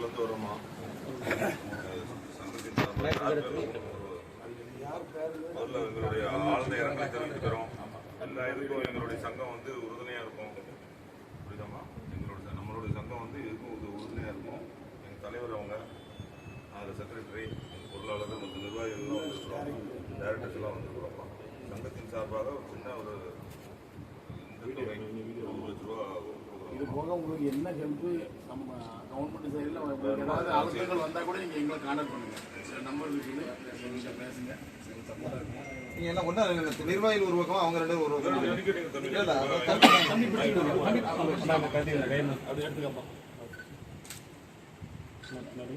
பொருளாளர்லேருந்து வரோமா சங்கத்தின் சார்பாக முதல்ல எங்களுடைய ஆழ்ந்த இரங்கலை தெரிவிக்கிறோம் எல்லா இதுக்கும் எங்களுடைய சங்கம் வந்து உறுதுணையாக இருக்கும். புரியுதாம்மா? எங்களுடைய நம்மளுடைய சங்கம் வந்து இதுக்கும் ஒரு உறுதுணையாக இருக்கும். எங்கள் தலைவர் அவங்க அதில் செக்ரட்டரி எங்கள் பொருளாளர் மற்ற நிர்வாகிகள்லாம் வந்துருக்குறோம். டேரக்டர்ஸ்லாம் எல்லாம் வந்துருக்குறோம்மா சங்கத்தின் சார்பாக ஒரு சின்ன ஒரு லட்ச ரூபா இது போக உங்களுக்கு என்ன ஹெல்ப் நம்ம கவர்மெண்ட் சைடில் உங்களுக்கு ஏதாவது அவசரங்கள் வந்தால் கூட நீங்கள் எங்களை கான்டாக்ட் பண்ணுங்க. சில நம்பர் இருக்குது எங்கள்கிட்ட பேசுங்க. சப்போர்ட்டாக இருக்கும் நீங்க என்ன ரெண்டு நிர்வாகிகள் ஒரு பக்கம் அவங்க ரெண்டு பேரும் ஒரு பக்கம். அது எடுத்துக்கப்பா. முன்னாடி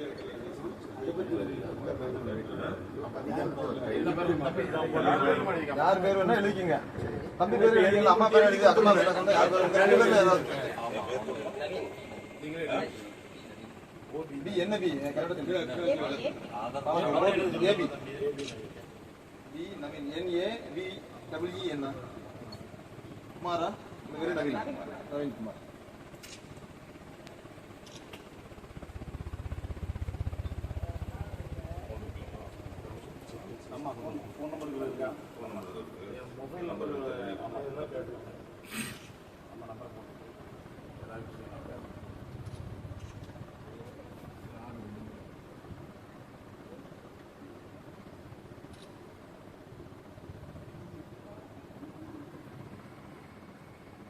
யார் பேர் வேணா எழுதிக்கங்க தம்பி பேர் எழுதிக்கல அம்மா பேர் எழுதி அக்கா பேர் எழுதி யார் பேர் ரெண்டு பேர்ல ஏதாவது பி என்ன? பி கரெக்டா A B B Naveen N A V W என்ன குமாரா நவீன் நவீன் குமார் ஆமாம் ஃபோன் நம்பர் இருக்கா. ஃபோன் நம்பர் இருக்கு. Mobile number